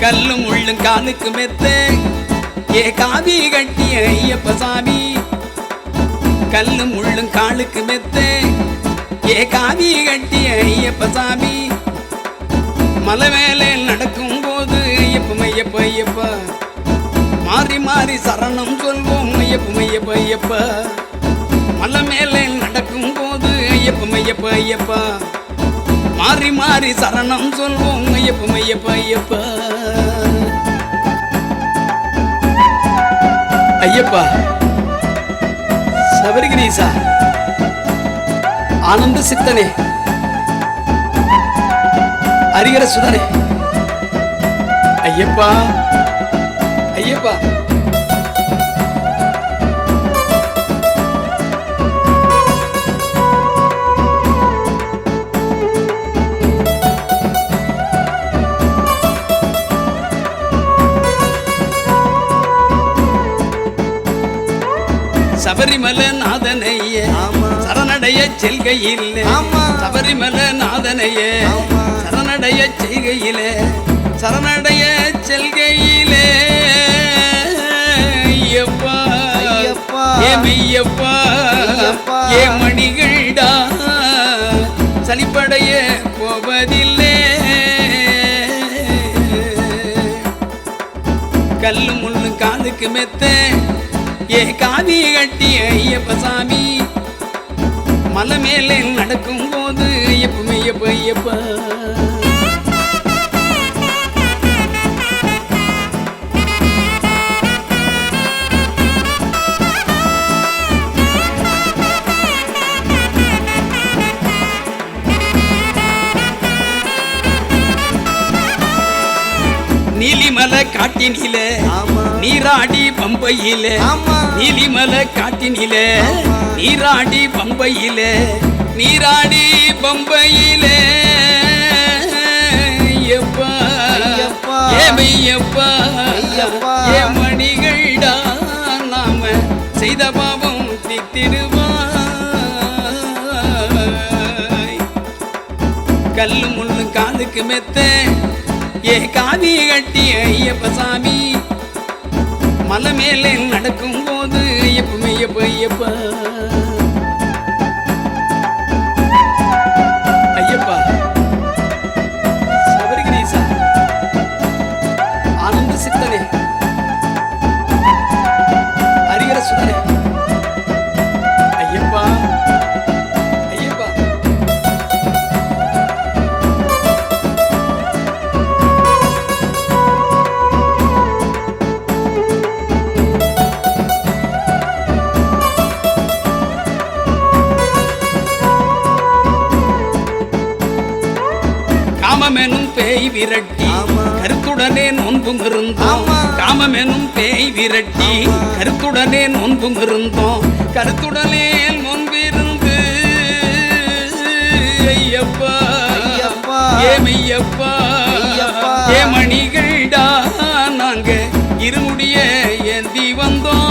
கல்லும் முள்ளும் காலுக்கு மெத்த. ஏ காவி கட்டிய ஐயப்ப சாமி. கல்லும் முள்ளும் காலுக்கு மெத்த. ஏ காவி கட்டிய ஐயப்ப சாமி. மலை வேலையில் நடக்கும் போது ஐயப்பம் ஐயப்ப ஐயப்ப. மாறி மாறி சரணம் சொல்வோம் ஐயப்ப ஐயப்ப ஐயப்ப. மலை மேலே நடக்கும் போது ஐயப்ப ஐயப்ப ஐயப்பா. மாறி மாறி சரணம் சொல்வோம் ஐயப்ப ஐயப்ப. ஐயப்ப ஐயப்பா சபரிகிரீசா ஆனந்த சித்தனே. அரிகர சுதனே. ஐயப்பா ஐயப்பா. சபரிமல நாதனைய. சரணடைய செல்கையில். சபரிமல நாதனைய. சரணடைய செய்கையிலே சரணடைய செல்கையிலே ஐயப்பா ஐயப்பா. ஏ மணிகள்டா சலிப்படைய போவதில்லை கல்லு முள்ளு காதுக்கு மெத்த ஏ காவி கட்டி ஐயப்ப சாமி மலை மேலே நடக்கும் போது ஐயப்ப ஐயப்ப ஐயப்பா நீலிமலை காட்டினில ஆமா. நீராடி பம்பையிலே. நீலிமலை காட்டினிலே. நீராடி பம்பையிலே நீராடி பம்பையிலே ஐயப்பா ஐயப்பா. ஏ மணிகள்டா நாம செய்த பாவம் தித்திருவாய் கல்லு முள்ளு காதுக்கு மெத்த ஏ காவி கட்டி ஐயப்ப சாமி மலை மேலே நடக்கும் போது ஐயப்ப எப்ப எப்ப காமமெனும் பேய் விரட்டி. கருத்துடனே நோன்பும் இருந்தோம். காமமெனும் பேய் விரட்டி. கருத்துடனே நோன்பும் இருந்தோம் கருத்துடனே நோன்பிருந்து ஐயப்பா ஐயப்பா. ஏ மணிகள்டா நாங்க இருமுடிய ஏந்தி வந்தோம்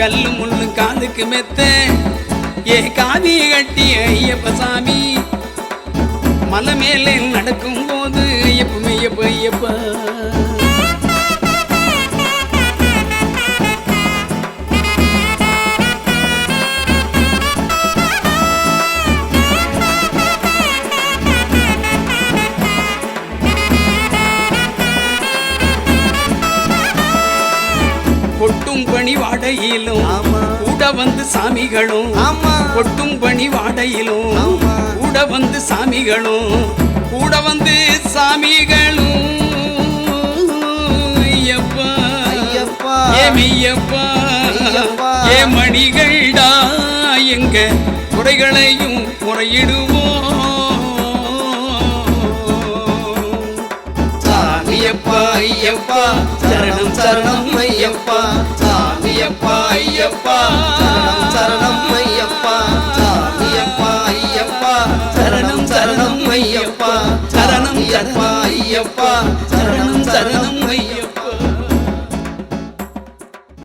கல்லு முள்ளு காதுக்கு மெத்த ஏ காவி கட்டி ஐயப்ப சாமி. மலை மேலே நடக்கும் போது ஐயப்ப ஐயப்ப ஐயப்பா. கொட்டும் பணி வாடையிலும் ஆமா. கூட வந்து சாமிகளும் ஆமா. கொட்டும் பணி வாடையிலும் ஆமா. கூட வந்து சாமிகளும் கூட வந்து சாமிகளும் ஐயப்பா ஐயப்பா. ஏ மணிகள்டா எங்க குறைகளையும் முறையிடுவோம் ஐயப்பா ஐயப்பா. சரணம் சரணம் ஐயப்பா. சாமியப்பா ஐயப்பா. சரணம் சரணம் ஐயப்பா. சாமியப்பா ஐயப்பா. சரணம் சரணம் ஐயப்பா. சரணம் ஐயப்பா ஐயப்பா. சரணம் சரணம் ஐயப்பா.